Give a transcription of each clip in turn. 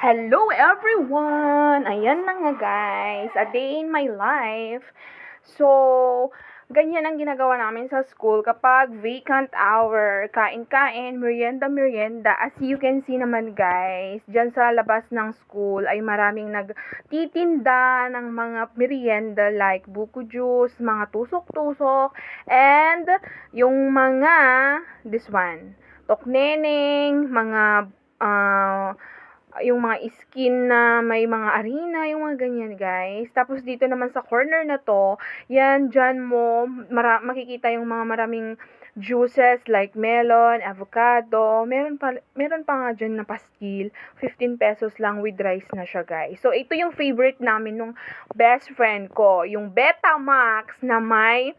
Hello everyone! Ayan na nga guys, a day in my life. So, ganyan ang ginagawa namin sa school kapag vacant hour. Kain-kain, merienda-merienda. As you can see naman guys, dyan sa labas ng school ay maraming nagtitinda ng mga merienda like buko juice, mga tusok-tusok, and yung mga, this one, tokneneng, mga ah, yung mga skin na may mga arena, yung mga ganyan, guys. Tapos dito naman sa corner na to, yan, dyan mo, mara- makikita yung mga maraming juices like melon, avocado, meron pa, meron pa nga dyan na pastil, 15 pesos lang with rice na siya, guys. So, ito yung favorite namin nung best friend ko, yung Betamax na may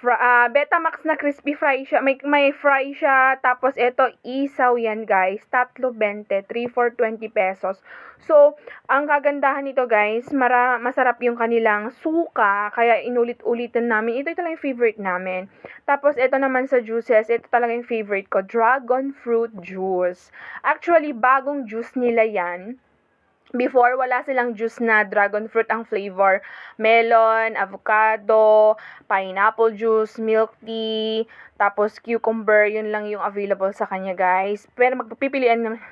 fra, ah, Betamax na crispy fry siya. May, may fry siya. Tapos, ito, isaw yan, guys. Tatlo 20. 3 for 20 pesos. So, ang kagandahan nito, guys, mara, masarap yung kanilang suka. Kaya, inulit-ulitan namin. Ito talaga yung favorite namin. Tapos, ito naman sa juices. Ito talaga yung favorite ko. Dragon fruit juice. Actually, bagong juice nila yan. Before, wala silang juice na dragon fruit ang flavor. Melon, avocado, pineapple juice, milk tea, tapos cucumber, yun lang yung available sa kanya, guys. Pero magpipilian naman,